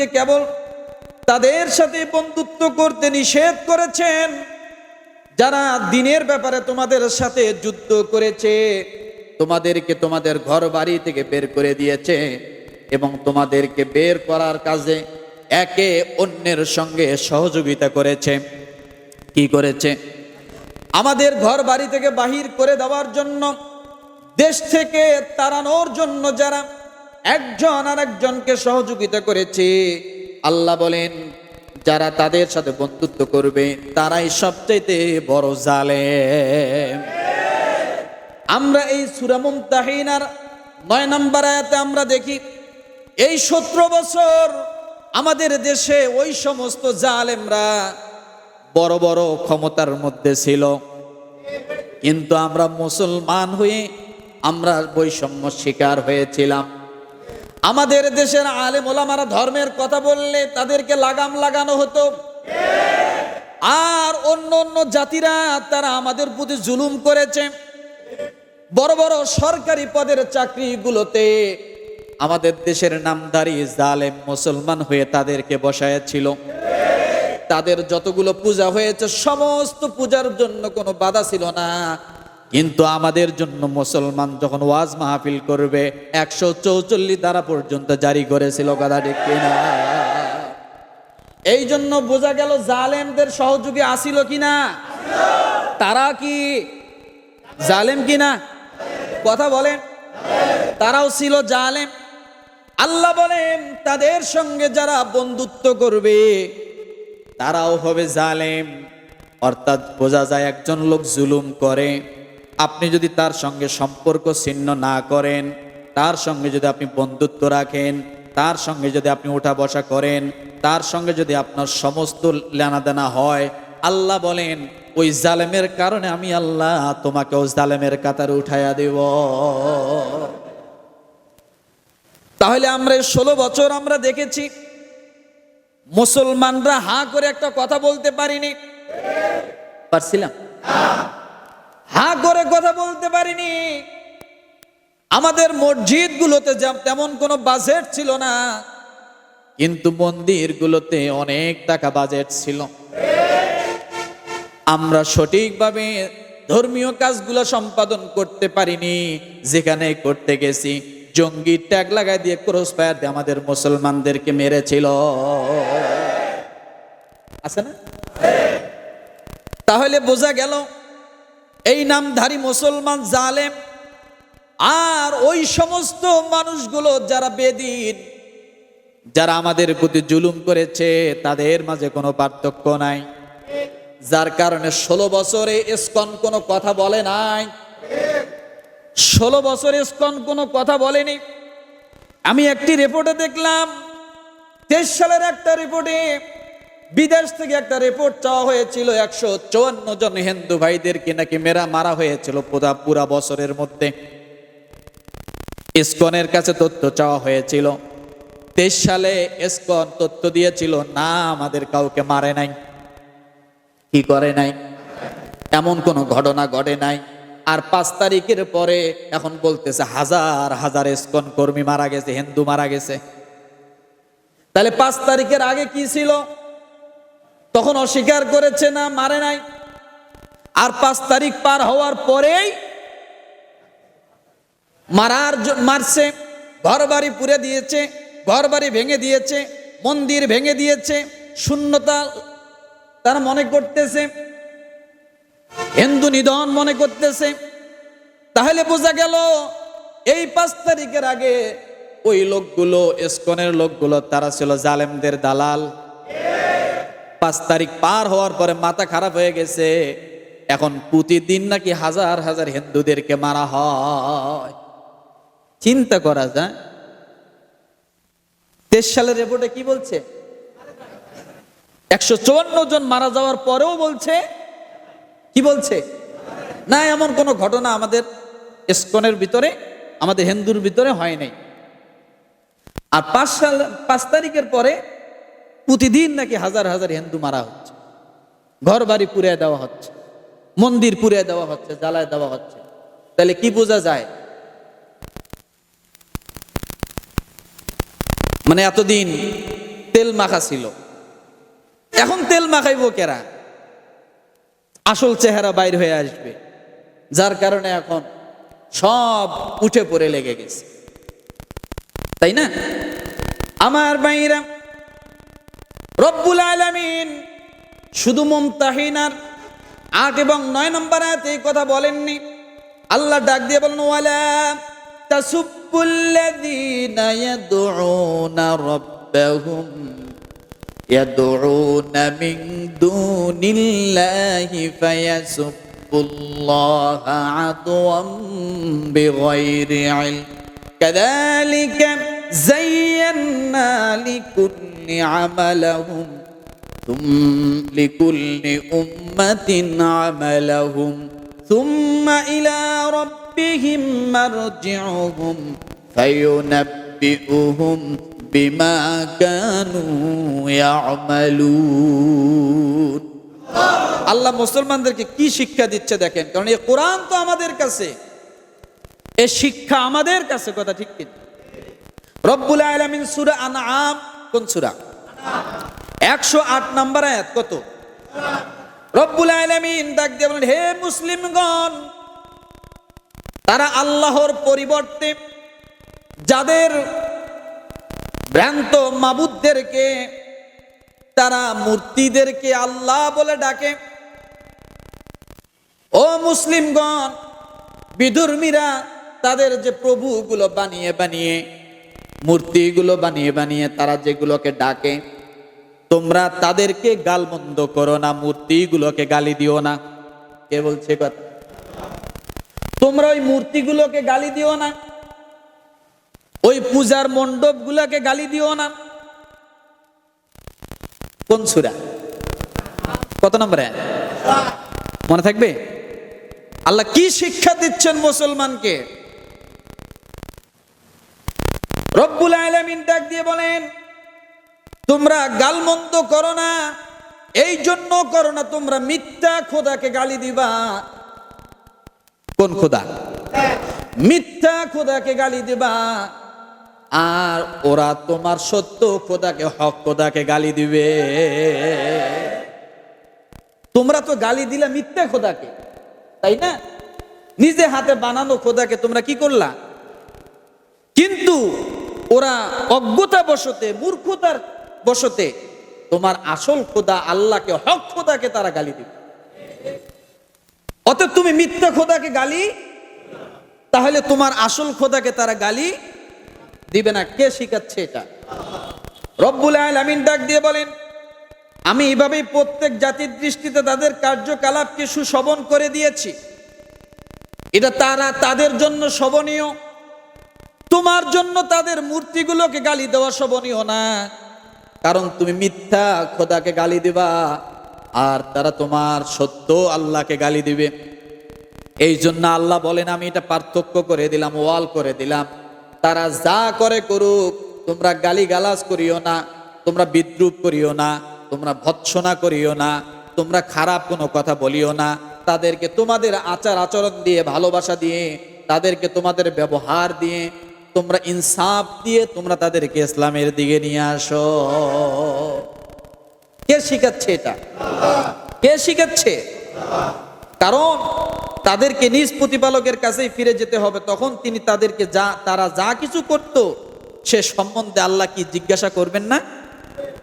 তোমাদেরকে কেবল তাদের সাথে বন্ধুত্ব করতে নিষেধ করেছেন। যারা দিনের ব্যাপারে তোমাদের সাথে যুদ্ধ করেছে, তোমাদেরকে তোমাদের ঘর বাড়ি থেকে বের করে দিয়েছে এবং তোমাদেরকে বের করার কাজে একে অন্যের সঙ্গে সহযোগিতা করেছে। কি করেছে? আমাদের ঘর বাড়ি থেকে বাহির করে দেওয়ার জন্য, দেশ থেকে তাড়ানোর জন্য যারা একজন আর একজনকে সহযোগিতা করেছে। আল্লাহ বলেন, যারা তাদের সাথে বন্ধুত্ব করবে, তারাই সবচাইতে বড় জালে আমরা এই সুরামুম তাহিনার নয় নম্বর আয়াতে আমরা দেখি, এই সতেরো বছর আমাদের দেশে ওই সমস্ত জালেমরা বড় বড় ক্ষমতার মধ্যে ছিল। কিন্তু আমরা মুসলমান হয়ে আমরা বৈষম্য শিকার হয়েছিলাম। আমাদের দেশের আলেম ওলামারা ধর্মের কথা বললে তাদেরকে লাগাম লাগানো হতো। আর অন্য অন্য জাতিরা তারা আমাদের প্রতি জুলুম করেছে। বড় বড় সরকারি পদের চাকরিগুলোতে আমাদের দেশের নামধারী জালেম মুসলমান হয়ে তাদেরকে বসায়াছিল তাদের যতগুলো পূজা হয়েছে, সমস্ত পূজার জন্য কোনো বাধা ছিল না। কিন্তু আমাদের জন্য মুসলমান যখন ওয়াজ মাহফিল করবে, একশো চৌচল্লিশ দ্বারা পর্যন্ত জারি করেছিল, কথা ঠিক কিনা? এই জন্য বোঝা গেল জালেমদের সহযোগী আসিল কিনা? তারা কি জালেম কিনা? কথা বলেন। তারাও ছিল জালেম। আল্লাহ বলেন, তাদের সঙ্গে যারা বন্ধুত্ব করবে, তারাও হবে জালেম। অর্থাৎ বোঝা যায় একজন লোক জুলুম করে। আপনি যদি তার সঙ্গে সম্পর্ক ছিন্ন না করেন, তার সঙ্গে যদি আপনি বন্ধুত্ব রাখেন, তার সঙ্গে যদি আপনি উঠা বসা করেন, তার সঙ্গে যদি আপনার সমস্ত লেনাদেনা হয়, আল্লাহ বলেন, ওই জালেমের কারণে আমি আল্লাহ তোমাকে ওই জালেমের কাতারে উঠাইয়া দেব। তাহলে আমরা ষোলো বছর আমরা দেখেছি, মুসলমানরা হা করে একটা কথা বলতে পারিনি। পারছিলাম? হা করে কথা বলতে পারিনি। আমাদের মসজিদগুলোতে তেমন কোনো বাজেট ছিল না, কিন্তু মন্দিরগুলোতে অনেক টাকা বাজেট ছিল। আমরা সঠিকভাবে ধর্মীয় কাজগুলো সম্পাদন করতে পারিনি, যেখানে করতে গেছি। জঙ্গি ট্যাগ লাগাই দিয়ে ক্রস ফায়ার দিয়ে আমাদের মুসলমানদেরকে মেরেছিল। আছে না? তাহলে বোঝা গেল এই নামধারী মুসলমান জালেম আর ওই সমস্ত মানুষগুলো যারা বেদিন, যারা আমাদের প্রতি জুলুম করেছে, তাদের মাঝে কোনো পার্থক্য নাই। যার কারণে ষোলো বছরে ইস্কন কোনো কথা বলে নাই। ষোলো বছরে ইস্কন কোনো কথা বলেনি। আমি একটি রিপোর্টে দেখলাম, তেইশ সালের একটা রিপোর্টে বিদেশ থেকে একটা রিপোর্ট চাওয়া হয়েছিল, একশো চুয়ান্ন জন হিন্দু ভাইদেরকে নাকি মেরা মারা হয়েছিল পুরা পুরা বছরের মধ্যে। ইস্কনের কাছে তথ্য চাওয়া হয়েছিল। তেইশ সালে ইস্কন তথ্য দিয়েছিল, না, আমাদের কাউকে মারে নাই। কি করে নাই? এমন কোনো ঘটনা ঘটে নাই। আর পাঁচ তারিখের পরে এখন বলতেছে, হাজার হাজার ইস্কন কর্মী মারা গেছে, হিন্দু মারা গেছে। তাহলে পাঁচ তারিখের আগে কি ছিল? তখন অস্বীকার করেছে না, মারে নাই। আর পাঁচ তারিখ পার হওয়ার পরেই মারার মারছে ঘর বাড়ি পুড়ে দিয়েছে ঘর বাড়ি ভেঙে দিয়েছে, মন্দির ভেঙে দিয়েছে, শূন্যতা তারা মনে করতেছে, হিন্দু নিধন মনে করতেছে। তাহলে বোঝা গেল, এই পাঁচ তারিখের আগে ওই লোকগুলো, ইস্কনের লোকগুলো, তারা ছিল জালেমদের দালাল। পাঁচ তারিখ পার হওয়ার পরে মাথা খারাপ হয়ে গেছে। এখন প্রতিদিন নাকি হাজার হাজার হিন্দুদেরকে মারা হয়। চিন্তা করা যায়। তেইশ সালের রিপোর্টে কি বলছে? একশো চুয়ান্ন জন মারা যাওয়ার পরেও বলছে। কি বলছে? না, এমন কোনো ঘটনা আমাদের ইস্কনের ভিতরে, আমাদের হিন্দুর ভিতরে হয় নাই। আর পাঁচ সাল, পাঁচ তারিখের পরে প্রতিদিন নাকি হাজার হাজার হিন্দু মারা হচ্ছে। ঘর বাড়ি পুড়িয়ে দেওয়া হচ্ছে, মন্দির পুড়িয়ে দেওয়া হচ্ছে, জ্বালায় দেওয়া হচ্ছে। তাহলে কি বোঝা যায়? মানে এতদিন তেল মাখা ছিল। এখন তেল মাখাইব কেরা? আসল চেহারা বাইর হয়ে আসবে। যার কারণে এখন সব উঠে পড়ে লেগে গেছে। তাই না? আমার বাইরা রব্বুল আলামিন শুধু মুমতাহিনার আট এবং নয় নম্বর আয়াতে এই কথা বলেননি আল্লাহ ডাক দিয়ে বলেন ওয়ালা তাসুব্বুল্লাযীনা ইয়াদউনা রাব্বাহুম يدعون من دون الله فيسبوا الله عدوا بغير علم كذلك زينا لكل عملهم ثم لكل أمة عملهم ثم إلى ربهم مرجعهم فينبئهم بما كانوا يعملون আল্লাহ মুসলমানদেরকে কি শিক্ষা দিচ্ছে দেখেন কারণ এই কোরআন তো আমাদের কাছে এ শিক্ষা আমাদের কাছে কথা ঠিক কিনা রব্বুল আলামিন সূরা আনআম কোন সূরা? একশো আট নম্বর আয়াত, কত? রব্বুল আলামিন ডাক দিয়ে বলেন, হে মুসলিমগণ, তারা আল্লাহর পরিবর্তে যাদের ভ্রান্ত মাবুদদেরকে, তারা মূর্তিদেরকে আল্লাহ বলে ডাকে। ও মুসলিমগণ, বিধর্মীরা তাদের যে প্রভুগুলো বানিয়ে বানিয়ে মূর্তিগুলো বানিয়ে বানিয়ে তারা যেগুলোকে ডাকে, তোমরা তাদেরকে গালমন্দ করো না, মূর্তিগুলোকে গালি দিও না। কে বলছে কথা? তোমরা ওই মূর্তিগুলোকে গালি দিও না। ওই পূজার মণ্ডপ গুলাকে গালি দিও না। কোন সুরা? কত নম্বরে? মনে থাকবে? আল্লাহ কি শিক্ষা দিচ্ছেন মুসলমানকে? রব্বুল আলামিন ডাক দিয়ে বলেন, তোমরা গালমন্দ করো না, এই জন্য করো না, তোমরা মিথ্যা খোদাকে গালি দিবা। কোন খোদা? মিথ্যা খোদাকে গালি দিবা। আর ওরা তোমার সত্য খোদাকে, হক খোদাকে গালি দিবে। তোমরা তো গালি দিলে মিথ্যা খোদাকে, তাই না? নিজে হাতে বানানো খোদাকে তোমরা কি করলা? কিন্তু ওরা অজ্ঞতা বসতে, মূর্খতার বসতে, তোমার আসল খোদা আল্লাহকে, হক খোদাকে তারা গালি দিবে। অতএব তুমি মিথ্যা খোদাকে গালি, তাহলে তোমার আসল খোদাকে তারা গালি দিবে না। কে শিখাচ্ছে এটা? রব্বুল আলামিন ডাক দিয়ে বলেন, আমি এভাবেই প্রত্যেক জাতির দৃষ্টিতে তাদের কার্যকলাপকে সুশোভন করে দিয়েছি। এটা তারা তাদের জন্য শোভনীয়। তোমার জন্য তাদের মূর্তিগুলোকে গালি দেওয়া শোভনীয় না। কারণ তুমি মিথ্যা খোদাকে গালি দিবা, আর তারা তোমার সত্য আল্লাহকে গালি দিবে। এই জন্য আল্লাহ বলেন, আমি এটা পার্থক্য করে দিলাম, ওয়াল করে দিলাম। তারা যা করে করুক, তোমরা গালি গালাজ করিও না, তোমরা বিদ্রুপ করিও না, তোমরা ভৎসনা করিও না, তোমরা খারাপ কোনো কথা বলিও না। তাদেরকে তোমাদের আচার আচরণ দিয়ে ভালোবাসা দিয়ে, তাদেরকে তোমাদের ব্যবহার দিয়ে তোমরা ইনসাফ দিয়ে তোমরা তাদেরকে ইসলামের দিকে নিয়ে আসো। কে শিখাচ্ছে এটা? কে শিখাচ্ছে? কারণ তাদেরকে নিজ প্রতিপালকের কাছেই ফিরে যেতে হবে, তখন তিনি তাদেরকে যা, তারা যা কিছু করত, সে সম্বন্ধে আল্লাহ কি জিজ্ঞাসা করবেন না?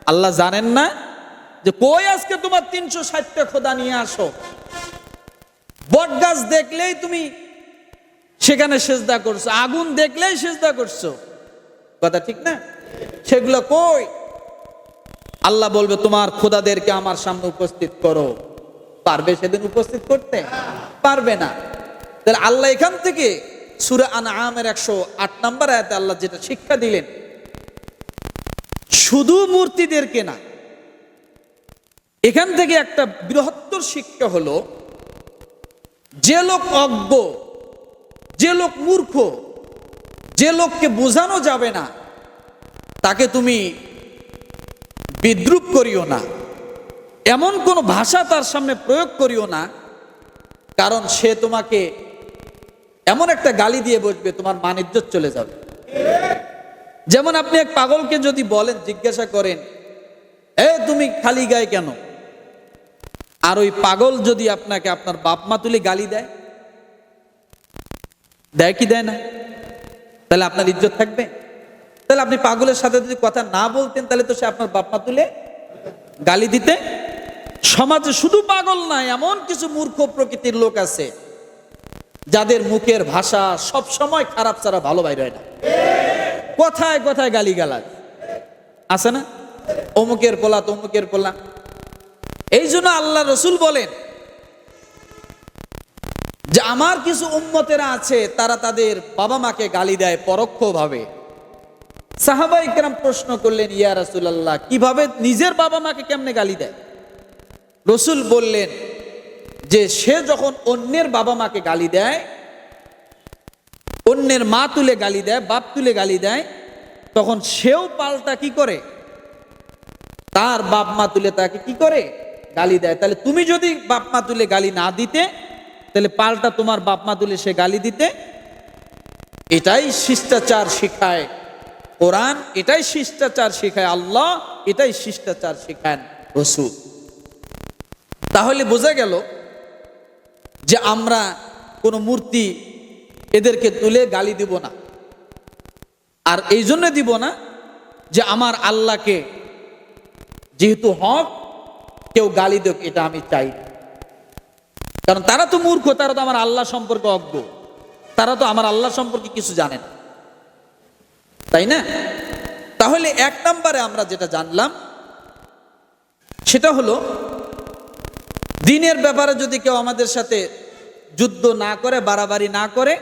আল্লাহ জানেন না যে কই আজকে তোমার তিনশো ষাটটা খোদা নিয়ে আসো। বট গাছ দেখলেই তুমি সেখানে সেজদা করছ, আগুন দেখলেই সেজদা করছ। কথা ঠিক না? সেগুলো কই? আল্লাহ বলবে, তোমার খোদাদেরকে আমার সামনে উপস্থিত করো। পারবে সেদিন উপস্থিত করতে? পারবে না। তাহলে আল্লাহ এখান থেকে সুরা আন আমের একশো আট নম্বর আয়াতে আল্লাহ যেটা শিক্ষা দিলেন, শুধু মূর্তিদেরকে না, এখান থেকে একটা বৃহত্তর শিক্ষা হলো, যে লোক অজ্ঞ যে লোক মূর্খ, যে লোককে বোঝানো যাবে না, তাকে তুমি বিদ্রুপ করিও না। এমন কোন ভাষা তার সামনে প্রয়োগ করিও না, কারণ সে তোমাকে এমন একটা গালি দিয়ে বসবে, তোমার মানিজ্য চলে যাবে। যেমন আপনি এক পাগলকে যদি বলেন, জিজ্ঞাসা করেন, এ, তুমি খালি গায়ে কেন? আর ওই পাগল যদি আপনাকে আপনার বাপ মা তুলে গালি দেয় দেয় কি দেয় না? তাহলে আপনার ইজ্জত থাকবে? তাহলে আপনি পাগলের সাথে যদি কথা না বলতেন, তাহলে তো সে আপনার বাপ মা তুলে গালি দিতে। সমাজে শুধু পাগল নাই এমন কিছু মূর্খ প্রকৃতির লোক আছে, যাদের মুখের ভাষা সব সময় খারাপ ছাড়া ভালো বাইর হয় না। কথায় কথায় গালি গালাজ আছে না? অমুকের পোলা, তমুকের পোলা। এই জন্য আল্লাহ রসুল বলেন যে আমার কিছু উম্মতেরা আছে, তারা তাদের বাবা মাকে গালি দেয় পরোক্ষভাবে। সাহাবাই কেরাম প্রশ্ন করলেন, ইয়া রাসূলুল্লাহ, কীভাবে নিজের বাবা মাকে কেমনে গালি দেয়? রসুল বললেন যে, সে যখন অন্যের বাবা মাকে গালি দেয়, অন্যের মা তুলে গালি দেয়, বাপ তুলে গালি দেয়, তখন সেও পাল্টা কি করে? তার বাপ মা তুলে তাকে কি করে? গালি দেয়। তাহলে তুমি যদি বাপ মা তুলে গালি না দিতে তাহলে পাল্টা তোমার বাপ মা তুলে সে গালি দিতে? এটাই শিষ্টাচার শিখায় কোরআন, এটাই শিষ্টাচার শিখায় আল্লাহ, এটাই শিষ্টাচার শিখায় রসুল। তাহলে বোঝা গেল যে আমরা কোনো মূর্তি এদেরকে তুলে গালি দিব না। আর এই জন্য দিব না যে আমার আল্লাহকে যেহেতু হক, কেউ গালি দেখ এটা আমি চাই না। কারণ তারা তো মূর্খ, তারা তো আমার আল্লাহ সম্পর্কে অজ্ঞ। তারা তো আমার আল্লাহ সম্পর্কে কিছু জানে না। তাই না? তাহলে এক নম্বরে আমরা যেটা জানলাম, সেটা হলো, দিনের ব্যাপারে যদি কেউ আমাদের সাথে যুদ্ধ না করে, বাড়াবাড়ি না করে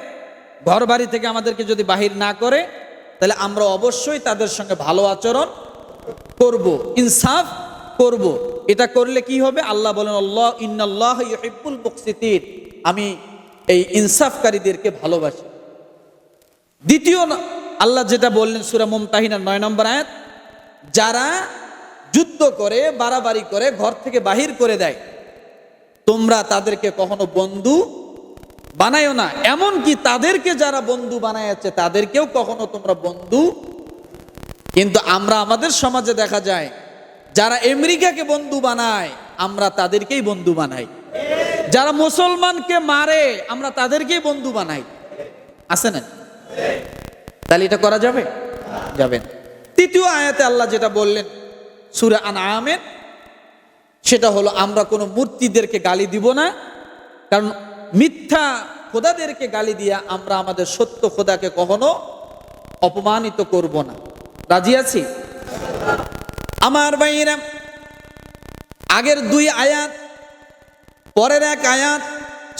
ঘর বাড়ি থেকে আমাদেরকে যদি বাহির না করে, তাহলে আমরা অবশ্যই তাদের সঙ্গে ভালো আচরণ করব, ইনসাফ করব। এটা করলে কি হবে? আল্লাহ বলেন, আল্লাহ, ইন্নাল্লাহ ইউহিব্বুল মুকসিতিন আমি এই ইনসাফকারীদেরকে ভালোবাসি। দ্বিতীয় আল্লাহ যেটা বললেন সুরা মুমতাহিনার নয় নম্বর আয়াত, যারা যুদ্ধ করে, বাড়াবাড়ি করে, ঘর থেকে বাহির করে দেয়, তোমরা তাদেরকে কখনো বন্ধু বানায়ও না। এমনকি তাদেরকে যারা বন্ধু বানায়াচ্ছে তাদেরকেও কখনো তোমরা বন্ধু কিন্তু আমরা আমাদের সমাজে দেখা যায় যারা আমেরিকাকে বন্ধু বানায়, আমরা তাদেরকেই বন্ধু বানাই। যারা মুসলমানকে মারে, আমরা তাদেরকেই বন্ধু বানাই। আছে না? তাহলে এটা করা যাবে? যাবে না। তৃতীয় আয়াতে আল্লাহ যেটা বললেন, সুরে আন আমের সেটা হলো, আমরা কোনো মূর্তিদেরকে গালি দিব না, কারণ মিথ্যা খোদাদেরকে গালি দিয়া আমরা আমাদের সত্য খোদাকে কখনো অপমানিত করব না। রাজি আছি? আমার ভাইয়েরা, আগের দুই আয়াত, পরের এক আয়াত,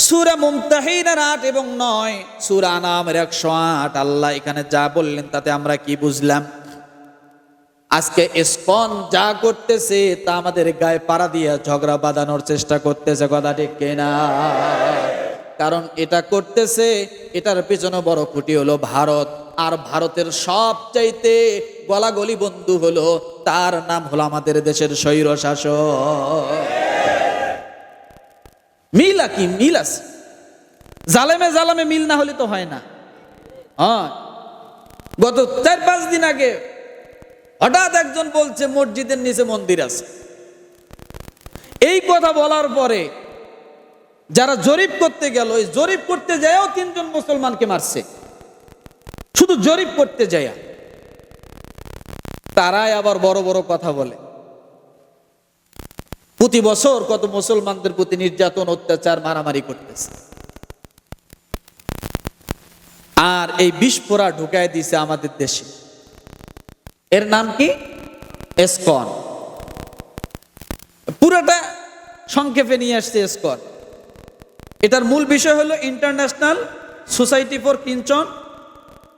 সুরা মুমতাহিনার আট এবং নয়, সুরা নামের একশো আট, আল্লাহ এখানে যা বললেন তাতে আমরা কি বুঝলাম? আজকে স্পন যা করতেছে তা আমাদের গায়ে পাড়া দিয়ে ঝগড়া বাঁধানোর চেষ্টা করতেছে, কথা ঠিক কিনা? কারণ এটা করতেছে, এটার পেছনে বড় খুঁটি হলো ভারত, আর ভারতের সবচাইতে গলাগলি বন্ধু হলো, তার নাম হলো আমাদের দেশের স্বৈর শাসক। মিল কি? মিল আছে। জালেমে জালামে মিল না হলে তো হয় না। হ্যাঁ। গত চার পাঁচ দিন আগে হঠাৎ একজন বলছে, মসজিদের নিচে মন্দির আছে। এই কথা বলার পরে যারা জরিপ করতে গেল ওই জরিপ করতে যায়ও তিনজন মুসলমানকে মারছে। শুধু জরিপ করতে যায়। তারাই আবার বড় বড় কথা বলে। প্রতি বছর কত মুসলমানদের প্রতি নির্যাতন, অত্যাচার, মারামারি করতেছে। আর এই বিস্ফোরা ঢুকায় দিছে আমাদের দেশে। এর নাম কি? এসকন। পুরোটা সংক্ষেপে নিয়ে আসছে এসকন। এটার মূল বিষয় হলো international society for Krishna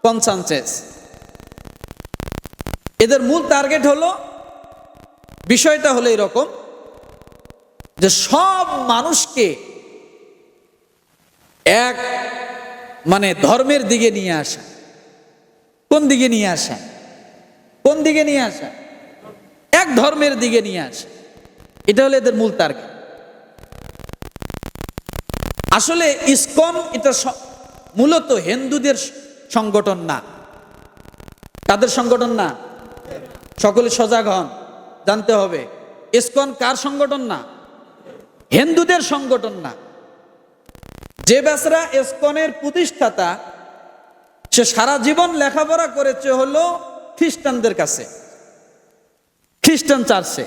consciousness. এদের মূল টার্গেট হলো, বিষয়টা হলো এরকম, যে সব মানুষকে এক মানে ধর্মের দিকে নিয়ে আসা। কোন দিকে নিয়ে আসা? কোন দিকে নিয়ে আসা? এক ধর্মের দিকে নিয়ে আসা। এটা হলো এদের মূল টার্গেট আসলে ইসকন এটা মূলত হিন্দুদের সংগঠন না। তাদের সংগঠন না? সকলে সজাগ হন, জানতে হবে, ইসকন কার সংগঠন না? হিন্দুদের সংগঠন না। যে বেসরা ইসকনের প্রতিষ্ঠাতা, সে সারা জীবন লেখাপড়া করেছে হলো খ্রিস্টানদের কাছে। খ্রিস্টান চার্চে।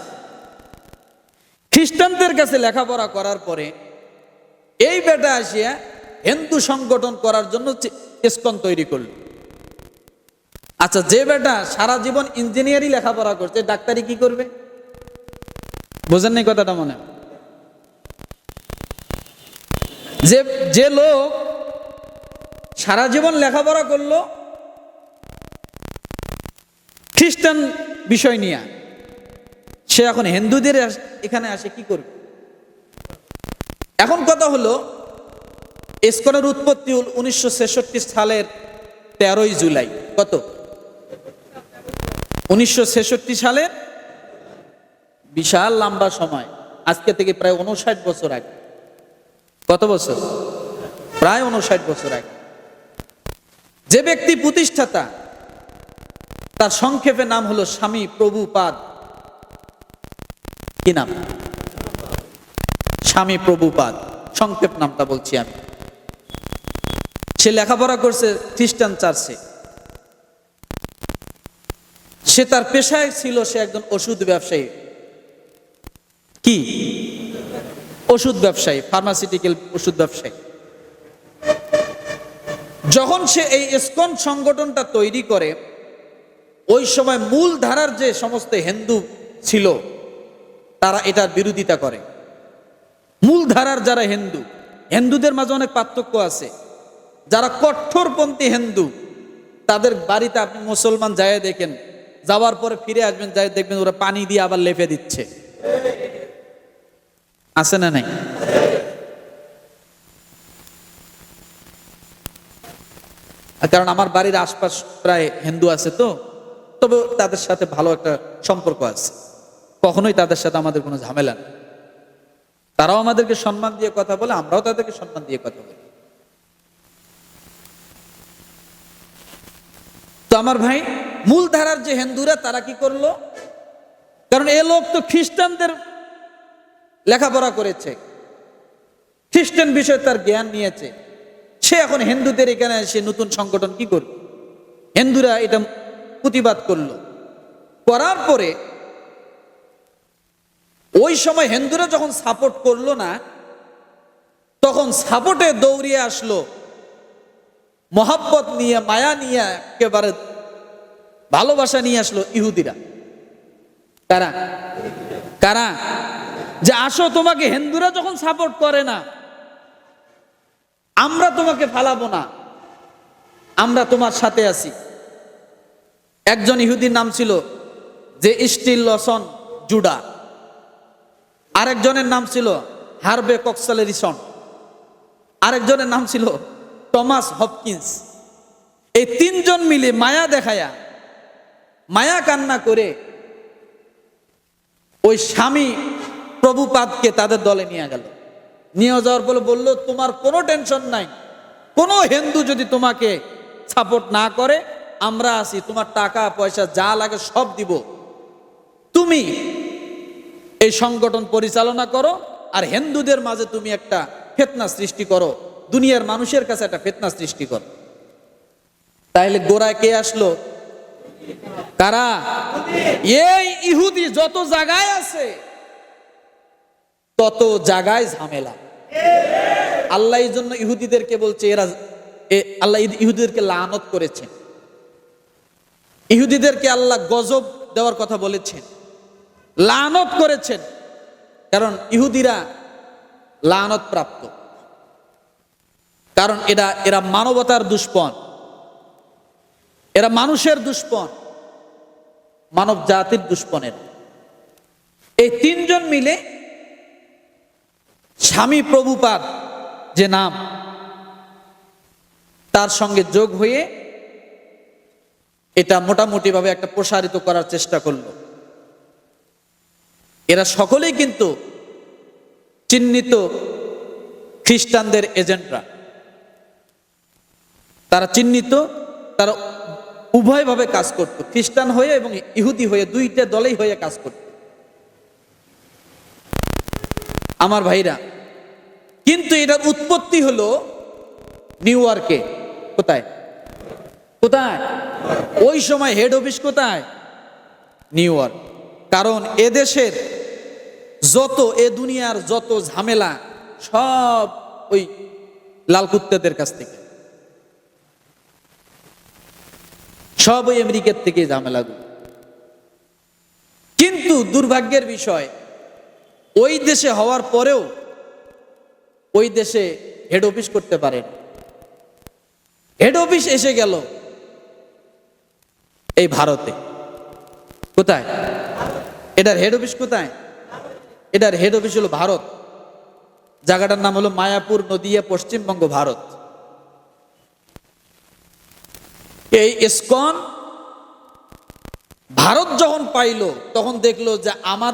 খ্রিস্টানদের কাছে লেখাপড়া করার পরে এই বেটা আসিয়া হিন্দু সংগঠন করার জন্য ইস্কন তৈরি করল। আচ্ছা যে বেটা সারা জীবন ইঞ্জিনিয়ারই লেখাপড়া করছে ডাক্তারি কি করবে? বোঝেন নাই কথাটা মনে? যে যে লোক সারা জীবন লেখাপড়া করল, খ্রিস্টান বিষয় নিয়ে, সে এখন হিন্দুদের এখানে আসে, কি করবে? এখন কথা হলো ইস্কনের উৎপত্তি উনিশশো সালের তেরোই জুলাই। কত? উনিশশো সালের বিশাল লম্বা সময়, আজকে থেকে প্রায় উনষাট বছর আগে। কত বছর? প্রায় উনষাট বছর আগে। যে ব্যক্তি প্রতিষ্ঠাতা, তার সংক্ষেপে নাম হলো স্বামী প্রভুপাদ। কি নাম? স্বামী প্রভুপাদ। সংক্ষেপ নামটা বলছি আমি। সে লেখাপড়া করছে খ্রিস্টান চার্চে। সে তার পেশায় ছিল সে একজন ওষুধ ব্যবসায়ী। কি? ওষুধ ব্যবসায়ী ফার্মাসিউটিক্যাল ওষুধ ব্যবসায়ী। যখন সে এই ইসকন সংগঠনটা তৈরি করে, ওই সময় মূল ধারার যে সমস্ত হিন্দু ছিল, তারা এটার বিরোধিতা করে। মূল ধারার যারা হিন্দু, হিন্দুদের মাঝে অনেক পার্থক্য আছে। যারা কঠোরপন্থী হিন্দু, তাদের বাড়িতে আপনি মুসলমান যায় দেখেন যাওয়ার পরে ফিরে আসবেন, যাই দেখবেন ওরা পানি দিয়ে আবার লেপে দিচ্ছে। আছে না নাই? কারণ আমার বাড়ির আশপাশ প্রায় হিন্দু আছে তো, তবে তাদের সাথে ভালো একটা সম্পর্ক আছে। কখনোই তাদের সাথে আমাদের কোনো ঝামেলা নেই। তারাও আমাদেরকে সম্মান দিয়ে কথা বলে, আমরাও তাদেরকে সম্মান দিয়ে কথা বলি। তো আমার ভাই মূল ধারার যে হিন্দুরা, তারা কি করল? কারণ এ লোক তো খ্রিস্টানদের লেখাপড়া করেছে, খ্রিস্টান বিষয়ে তার জ্ঞান নিয়েছে। সে এখন হিন্দুদের এখানে এসে নতুন সংগঠন কি করবে হিন্দুরা এটা প্রতিবাদ করল। করার পরে ওই সময় হিন্দুরা যখন সাপোর্ট করল না, তখন সাপোর্টে দৌড়িয়ে আসলো। মহাব্বত নিয়ে, মায়া নিয়ে একেবারে ভালোবাসা নিয়ে আসলো ইহুদিরা। কারা? কারা? যে আসো তোমাকে হিন্দুরা যখন সাপোর্ট করে না, আমরা তোমাকে ফালাবো না। আমরা তোমার সাথে আছি। একজন ইহুদির নাম ছিল যে স্টিল লসন জুডা। আরেকজনের নাম ছিল হারবে কক্সালেরিসন আরেকজনের নাম ছিল টমাস হপকিন্স। এই তিনজন মিলে মায়া দেখায়া মায়া কান্না করে ওই স্বামী প্রভুপাদকে তাদের দলে নিয়ে গেল। নিয়ে যাওয়ার পরে বলল, তোমার কোনো টেনশন নাই। কোনো হিন্দু যদি তোমাকে সাপোর্ট না করে, আমরা আছি। তোমার টাকা, পয়সা যা লাগে সব দিব। তুমি এই সংগঠন পরিচালনা করো আর হিন্দুদের মাঝে তুমি একটা ফেতনা সৃষ্টি করো। দুনিয়ার মানুষের কাছে একটা ফেতনা সৃষ্টি করো। তাহলে গোড়ায় কে আসলো? কারা? এই ইহুদি যত জায়গায় আছে, তত জায়গায় ঝামেলা। আল্লাহ জন্য ইহুদিদেরকে বলছে, এরা আল্লাহ ইহুদিদেরকে লানত করেছেন। ইহুদিদেরকে আল্লাহ গজব দেওয়ার কথা বলেছেন। লানত করেছেন। কারণ ইহুদিরা লানত প্রাপ্ত। কারণ এরা এরা মানবতার দুষ্পন এরা মানুষের দুষ্পন মানব জাতির দুষ্পনের এই তিনজন মিলে স্বামী প্রভুপাদ যে নাম, তার সঙ্গে যোগ হয়ে এটা মোটামুটিভাবে একটা প্রসারিত করার চেষ্টা করল। এরা সকলেই কিন্তু চিহ্নিত খ্রিস্টানদের এজেন্টরা। তারা চিহ্নিত, তারা উভয়ভাবে কাজ করত। খ্রিস্টান হয়ে এবং ইহুদি হয়ে দুইটা দলেই হয়ে কাজ করত। আমার ভাইরা, কিন্তু এটার উৎপত্তি হলো নিউ ইয়র্কে। কোথায়? কোথায়? ওই সময় হেড অফিস কোথায়? New York. কারণ এদেশের যত, এ দুনিয়ার যত ঝামেলা, সব ওই লালকুত্তাদের কাছ থেকে। সব ওই আমেরিকার থেকে ঝামেলাগুলো কিন্তু দুর্ভাগ্যের বিষয়, ওই দেশে হওয়ার পরেও ওই দেশে হেড অফিস করতে পারেন। হেড অফিস এসে গেল এই ভারতে। কোথায়? এটার হেড অফিস কোথায়? এটার হেড অফিস হলো ভারত। জায়গাটার নাম হলো মায়াপুর নদিয়া পশ্চিমবঙ্গ ভারত। এই স্কন ভারত যখন পাইল তখন দেখল যে আমার